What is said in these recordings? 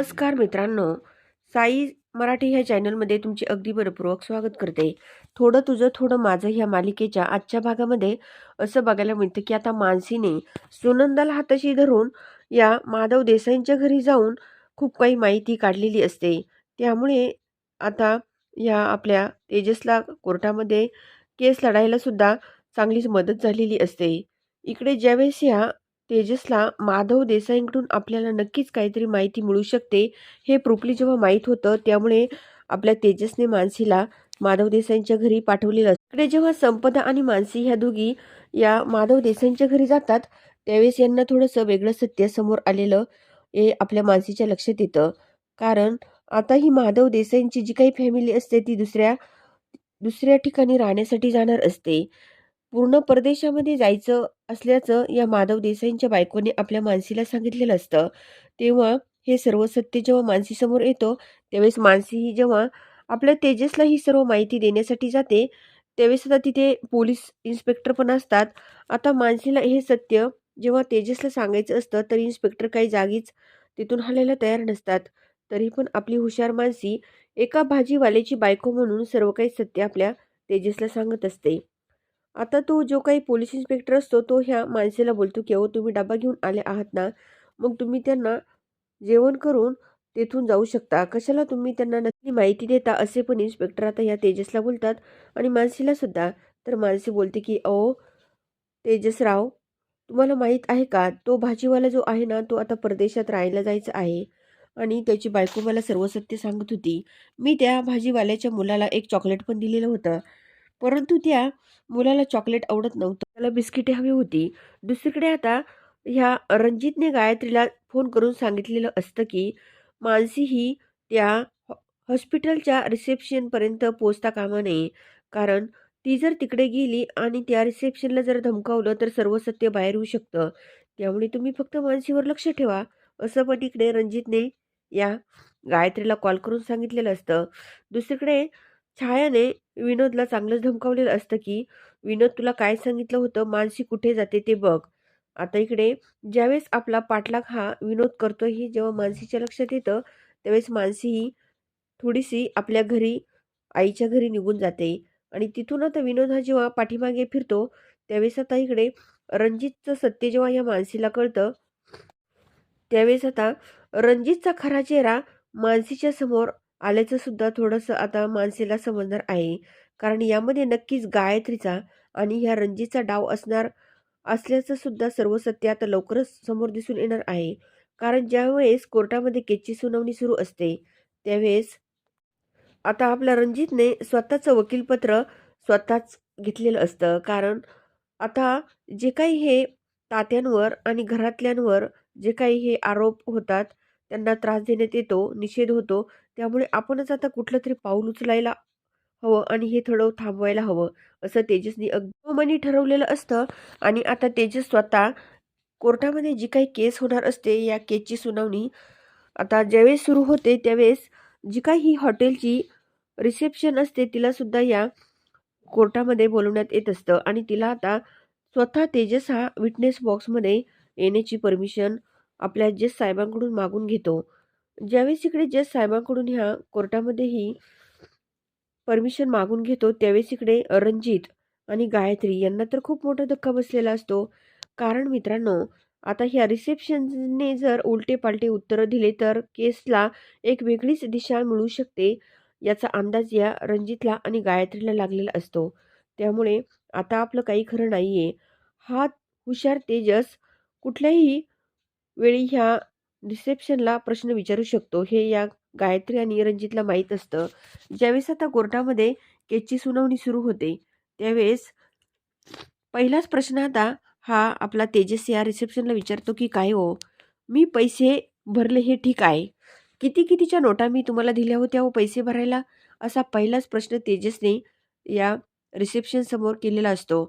नमस्कार मित्रांनो. साई मराठी ह्या चॅनलमध्ये तुमचे अगदी भरपूरक स्वागत करते. थोडं तुझं थोडं माझं ह्या मालिकेच्या आजच्या भागामध्ये असं बघायला मिळतं की आता मानसीने सुनंदाला हाताशी धरून या माधव देसाईंच्या घरी जाऊन खूप काही माहिती काढलेली असते. त्यामुळे आता या आपल्या तेजसला कोर्टामध्ये केस लढायला सुद्धा चांगलीच मदत झालेली असते. इकडे ज्यावेळेस ह्या तेजसला माधव देसाईंकडून आपल्याला नक्कीच काहीतरी माहिती मिळू शकते. हे प्रुपली जेव्हा माहीत होतं त्यामुळे आपल्या तेजसने मानसीला माधव देसाईंच्या घरी पाठवलेलं असतं. इकडे जेव्हा संपदा आणि मानसी ह्या दोघी या माधव देसाईंच्या घरी जातात त्यावेळेस यांना थोडंसं वेगळं सत्य समोर आलेलं हे आपल्या मानसीच्या लक्षात येतं. कारण आता ही माधव देसाईंची जी काही फॅमिली असते ती दुसऱ्या दुसऱ्या ठिकाणी राहण्यासाठी जाणार असते. पूर्ण परदेशामध्ये जायचं असल्याचं या माधव देसाईंच्या बायकोने आपल्या मानसीला सांगितलेलं असतं. तेव्हा हे सर्व सत्य जेव्हा मानसीसमोर येतो त्यावेळेस मानसी ही जेव्हा आपल्या तेजसला ही सर्व माहिती देण्यासाठी जाते त्यावेळेस आता तिथे पोलीस इन्स्पेक्टर पण असतात. आता मानसीला हे सत्य जेव्हा तेजसला सांगायचं असतं तर इन्स्पेक्टर काही जागीच तिथून हलायला तयार नसतात. तरी पण आपली हुशार मानसी एका भाजीवाल्याची बायको म्हणून सर्व काही सत्य आपल्या तेजसला सांगत असते. आता तो जो काही पोलीस इन्स्पेक्टर असतो तो ह्या माणसेला बोलतो की अहो तुम्ही डबा घेऊन आले आहात ना मग तुम्ही त्यांना जेवण करून तेथून जाऊ शकता. कशाला तुम्ही त्यांना नक्की माहिती देता? असे पण इन्स्पेक्टर आता ह्या तेजसला बोलतात आणि मानसीला सुद्धा. तर मानसी बोलते की अहो तेजसराव तुम्हाला माहीत आहे का? तो भाजीवाला जो आहे ना तो आता परदेशात राहायला जायचा आहे आणि त्याची बायको मला सर्व सत्य सांगत होती. मी त्या भाजीवाल्याच्या मुलाला एक चॉकलेट पण दिलेलं होतं. परंतु त्या मुलाला चॉकलेट आवडत नव्हतं. त्याला बिस्किटे हवी होती. दुसरीकडे आता ह्या रणजितने गायत्रीला फोन करून सांगितलेलं असतं की मानसी ही त्या हॉ- हॉस्पिटलच्या रिसेप्शनपर्यंत पोचता कामा नये. कारण ती जर तिकडे गेली आणि त्या रिसेप्शनला जर धमकावलं तर सर्व सत्य बाहेर येऊ शकतं. त्यामुळे तुम्ही फक्त मानसीवर लक्ष ठेवा. असं पण इकडे रणजितने या गायत्रीला कॉल करून सांगितलेलं असतं. दुसरीकडे छायाने विनोदला चांगलंच धमकावलेलं असतं की विनोद तुला काय सांगितलं होतं? मानसी कुठे जाते ते बघ. आता इकडे ज्यावेळेस आपला पाठलाग हा विनोद करतो ही जेव्हा मानसीच्या लक्षात येतं त्यावेळेस मानसी ही थोडीशी आपल्या घरी आईच्या घरी निघून जाते. आणि तिथून आता विनोद हा जेव्हा पाठीमागे फिरतो त्यावेळेस आता इकडे रणजितचं सत्य जेव्हा या मानसीला कळतं त्यावेळेस आता रणजितचा खरा चेहरा मानसीच्या समोर आल्याचं सुद्धा थोडंसं आता मानसीला समजणार आहे. कारण यामध्ये नक्कीच गायत्रीचा आणि ह्या रणजीतचा डाव असणार असल्याचं सुद्धा सर्व सत्य आता लवकरच समोर दिसून येणार आहे. कारण ज्यावेळेस कोर्टामध्ये केसची सुनावणी सुरू असते त्यावेळेस आता आपल्या रणजितने स्वतःचं वकीलपत्र स्वतःच घेतलेलं असतं. कारण आता जे काही हे तात्यांवर आणि घरातल्यांवर जे काही हे आरोप होतात त्यांना त्रास देण्यात येतो निषेध होतो त्यामुळे आपणच आता कुठलं तरी पाऊल उचलायला हवं आणि हे थोडं थांबवायला हवं असं तेजसनी अगदी ठरवलेलं असतं. आणि आता तेजस स्वतः कोर्टामध्ये जी काही केस होणार असते या केसची सुनावणी आता ज्यावेळेस सुरू होते त्यावेळेस जी काही ही हॉटेलची रिसेप्शन असते तिला सुद्धा या कोर्टामध्ये बोलवण्यात येत असतं. आणि तिला आता स्वतः तेजस हा विटनेस बॉक्समध्ये येण्याची परमिशन आपल्या जज साहेबांकडून मागून घेतो. ज्यावेळेस इकडे जज साहेबांकडून ह्या कोर्टामध्येही परमिशन मागून घेतो त्यावेळेस इकडे रणजित आणि गायत्री यांना तर खूप मोठा धक्का बसलेला असतो. कारण मित्रांनो आता ह्या रिसेप्शनने जर उलटे पालटे उत्तरं दिले तर केसला एक वेगळीच दिशा मिळू शकते याचा अंदाज या रणजितला आणि गायत्रीला लागलेला असतो. त्यामुळे आता आपलं काही खरं नाही आहे हा हुशार तेजस कुठल्याही वेळी ह्या रिसेप्शनला प्रश्न विचारू शकतो. हे या गायत्री आणि रणजितला माहीत असतं. ज्यावेळेस आता कोर्टामध्ये केसची सुनावणी सुरू होते त्यावेळेस पहिलाच प्रश्न आता हा आपला तेजस या रिसेप्शनला विचारतो की काय हो? मी पैसे भरले हे ठीक आहे. किती कितीच्या नोटा मी तुम्हाला दिल्या होत्या व पैसे भरायला? असा पहिलाच प्रश्न तेजसने या रिसेप्शनसमोर केलेला असतो.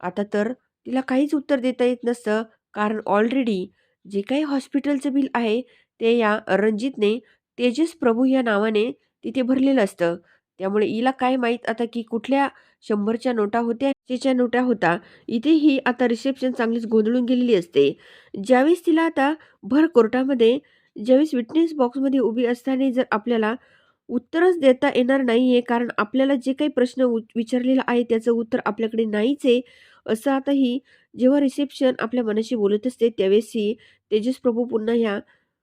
आता तर तिला काहीच उत्तर देता येत नसतं कारण ऑलरेडी जे काही हॉस्पिटलचं बिल आहे ते या रणजितने तेजस प्रभू या नावाने तिथे भरलेलं असतं. त्यामुळे हिला काय माहीत आता की कुठल्या शंभरच्या नोटा होत्या च्या नोटा होता. इथेही आता रिसेप्शन चांगलीच गोंधळून गेलेली असते. ज्यावेळेस तिला आता भर कोर्टामध्ये ज्यावेळेस विटनेस बॉक्समध्ये उभी असताना जर आपल्याला उत्तरच देता येणार नाही आहे कारण आपल्याला जे काही प्रश्न विचारलेला आहे त्याचं उत्तर आपल्याकडे नाहीच आहे असं आताही जेव्हा रिसेप्शन आपल्या मनाशी बोलत असते त्यावेळेसही तेजस प्रभू पुन्हा ह्या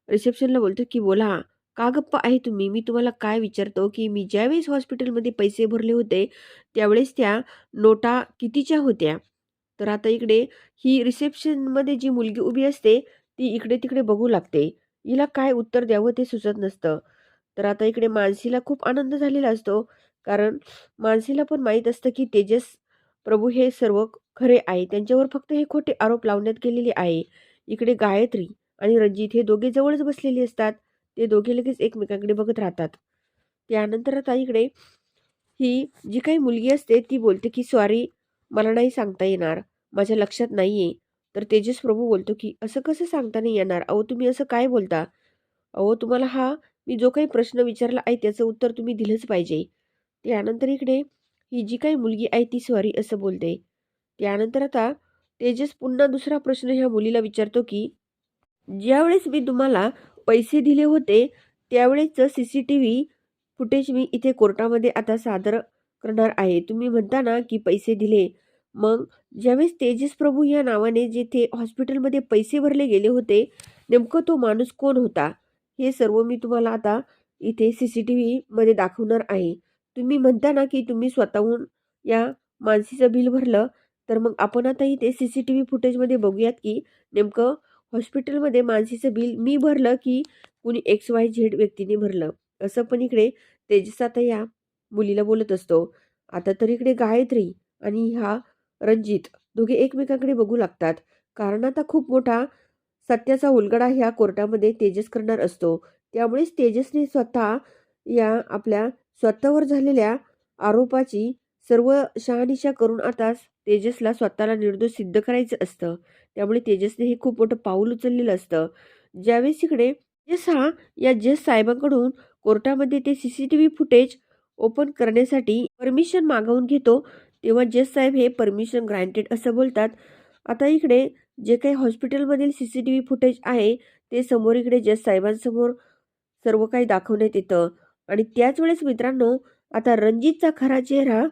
रिसेप्शनला बोलतो की बोला का गप्प आहे तुम्ही? मी तुम्हाला काय विचारतो की मी ज्यावेळेस हॉस्पिटलमध्ये पैसे भरले होते त्यावेळेस त्या नोटा कितीच्या होत्या? तर आता इकडे ही रिसेप्शनमध्ये जी मुलगी उभी असते ती इकडे तिकडे बघू लागते. हिला काय उत्तर द्यावं ते सुचत नसतं. तर आता इकडे मानसीला खूप आनंद झालेला असतो कारण मानसीला पण माहीत असतं की तेजस प्रभू हे सर्व खरे आहे. त्यांच्यावर फक्त हे खोटे आरोप लावण्यात गेलेले आहे. इकडे गायत्री आणि रणजित हे दोघे जवळच बसलेले असतात. ते दोघे लगेच एकमेकांकडे बघत राहतात. त्यानंतर आता इकडे ही जी काही मुलगी असते ती बोलते की सॉरी मला नाही सांगता येणार. माझ्या लक्षात नाही आहे तर तेजस प्रभू बोलतो की असं कसं सांगता नाही येणार? अहो तुम्ही असं काय बोलता? अहो तुम्हाला हा मी जो काही प्रश्न विचारला आहे त्याचं उत्तर तुम्ही दिलंच पाहिजे. त्यानंतर इकडे ही जी काही मुलगी आहे ती सॉरी असं बोलते. त्यानंतर आता तेजस पुन्हा दुसरा प्रश्न ह्या मुलीला विचारतो की ज्यावेळेस मी तुम्हाला पैसे दिले होते त्यावेळेचं C C T V footage मी इथे कोर्टामध्ये आता सादर करणार आहे. तुम्ही म्हणता ना की पैसे दिले. मग ज्यावेळेस तेजस प्रभू या नावाने जिथे हॉस्पिटलमध्ये पैसे भरले गेले होते नेमकं तो माणूस कोण होता? हे सर्व मी तुम्हाला आता इथे सी सी टी व्हीमध्ये दाखवणार आहे. तुम्ही म्हणता ना की तुम्ही स्वतःहून या मानसीचं बिल भरलं तर मग आपण आता इथे सी सी टी व्ही फुटेजमध्ये बघूयात की नेमकं हॉस्पिटलमध्ये मानसीचं बिल मी भरलं की कुणी एक्स वाय झेड व्यक्तीने भरलं? असं पण इकडे तेजस आता या मुलीला बोलत असतो. आता तर इकडे गायत्री आणि ह्या रणजित दोघे एकमेकांकडे बघू लागतात. कारण आता खूप मोठा सत्याचा उलगडा ह्या कोर्टामध्ये तेजस करणार असतो. त्यामुळेच तेजसने स्वतः या आपल्या स्वतःवर झालेल्या आरोपाची सर्व शहानिशा करून आता तेजसला स्वतःला निर्दोष सिद्ध करायचं असतं. त्यामुळे तेजसने हे खूप मोठं पाऊल उचललेलं असतं. ज्यावेळेस इकडे जस हा या जस साहेबांकडून कोर्टामध्ये ते C C T V footage open करण्यासाठी परमिशन मागवून घेतो तेव्हा जस साहेब हे परमिशन ग्रँटेड असं बोलतात. आता इकडे जे काही हॉस्पिटलमधील C C T V footage आहे ते समोर इकडे जज साहेबांसमोर सर्व काही दाखवण्यात येतं. आणि त्याच वेळेस मित्रांनो आता रणजितचा खरा चेहरा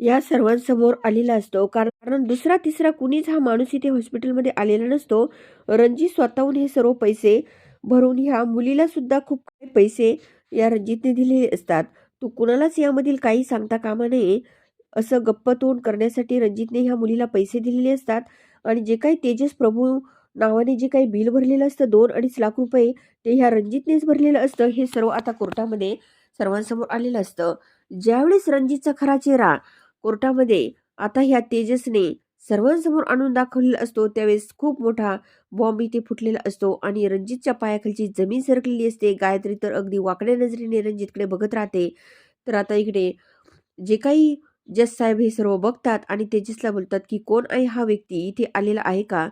या सर्वांसमोर आलेला असतो. कारण दुसरा तिसरा कुणीच हा माणूस इथे हॉस्पिटलमध्ये आलेला नसतो. रणजित स्वतःहून हे सर्व पैसे भरून ह्या मुलीला सुद्धा खूप काही पैसे या रणजितने दिलेले असतात. तू कुणालाच यामधील काही सांगता कामा नये. असं गप्प तोंड करण्यासाठी रणजितने ह्या मुलीला पैसे दिलेले असतात. आणि जे काही तेजस प्रभू नावाने जे काही बिल भरलेलं असतं दोन अडीच लाख रुपये ते ह्या रणजितनेच भरलेलं असतं हे सर्व आता कोर्टामध्ये सर्वांसमोर आलेलं असतं. ज्यावेळेस रणजितचा खरा चेहरा कोर्टामध्ये आता ह्या तेजसने सर्वांसमोर आणून दाखवलेला असतो त्यावेळेस खूप मोठा बॉम्ब इथे फुटलेला असतो आणि रणजितच्या पायाखालची जमीन सरकलेली असते. गायत्री तर अगदी वाकड्या नजरेने रणजितकडे बघत राहते. तर आता इकडे जे काही जस साहेब हे सर्व बघतात आणि तेजसला बोलतात की कोण आहे हा व्यक्ती? इथे आलेला आहे का?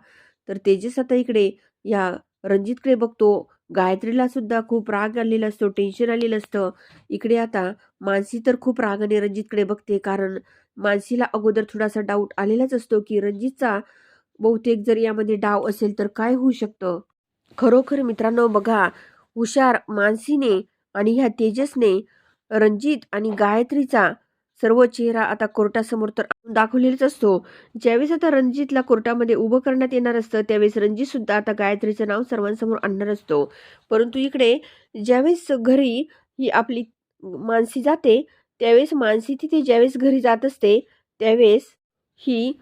तर तेजस आता इकडे या रणजितकडे बघतो. गायत्रीला सुद्धा खूप राग आलेला असतो टेन्शन आलेलं असतं. इकडे आता मानसी तर खूप रागाने रणजितकडे बघते कारण मानसीला अगोदर थोडासा डाऊट आलेलाच असतो की रणजितचा बहुतेक जर यामध्ये डाव असेल तर काय होऊ शकतं? खरोखर मित्रांनो बघा हुशार मानसीने आणि ह्या तेजसने रणजित आणि गायत्रीचा सर्व चेहरा आता कोर्टासमोर तर दाखवलेलाच असतो. ज्यावेळेस आता रणजितला कोर्टामध्ये उभं करण्यात येणार असतं त्यावेळेस रणजित सुद्धा आता गायत्रीचं नाव सर्वांसमोर आणणार असतो. परंतु इकडे ज्यावेळेस घरी ही आपली मानसी जाते त्यावेळेस मानसी तिथे ज्यावेळेस घरी जात असते त्यावेळेस ही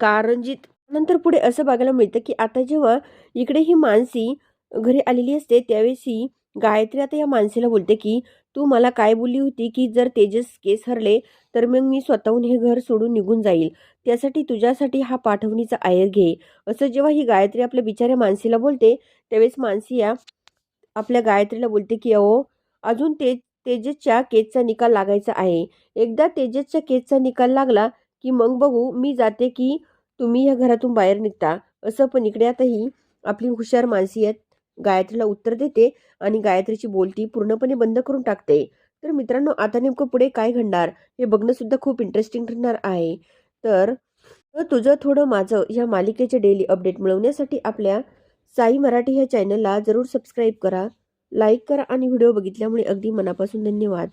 गा रणजित नंतर पुढे असं बघायला मिळतं की आता जेव्हा इकडे ही मानसी घरी आलेली असते त्यावेळेस ही गायत्री आता या माणसेला बोलते की तू मला काय बोलली होती की जर तेजस केस हरले तर मग मी स्वतःहून हे घर सोडून निघून जाईल. त्यासाठी तुझ्यासाठी हा पाठवणीचा आयर घे. असं जेव्हा ही गायत्री आपल्या बिचाऱ्या मानसीला बोलते त्यावेळेस मानसी या आपल्या गायत्रीला बोलते की अहो अजून ते तेजसच्या केसचा निकाल लागायचा आहे. एकदा तेजसच्या केसचा निकाल लागला की मग बघू मी जाते की तुम्ही या घरातून बाहेर निघता. असं पण इकडे आताही आपली हुशार मानसी आहेत गायत्रीला उत्तर देते आणि गायत्रीची बोलती पूर्णपणे बंद करून टाकते. तर मित्रांनो आता नेमकं पुढे काय घडणार हे बघणं सुद्धा खूप इंटरेस्टिंग ठरणार आहे. तर तुझं थोडं माझं ह्या मालिकेचे डेली अपडेट मिळवण्यासाठी आपल्या साई मराठी ह्या चॅनलला जरूर सबस्क्राईब करा लाईक करा आणि व्हिडिओ बघितल्यामुळे अगदी मनापासून धन्यवाद.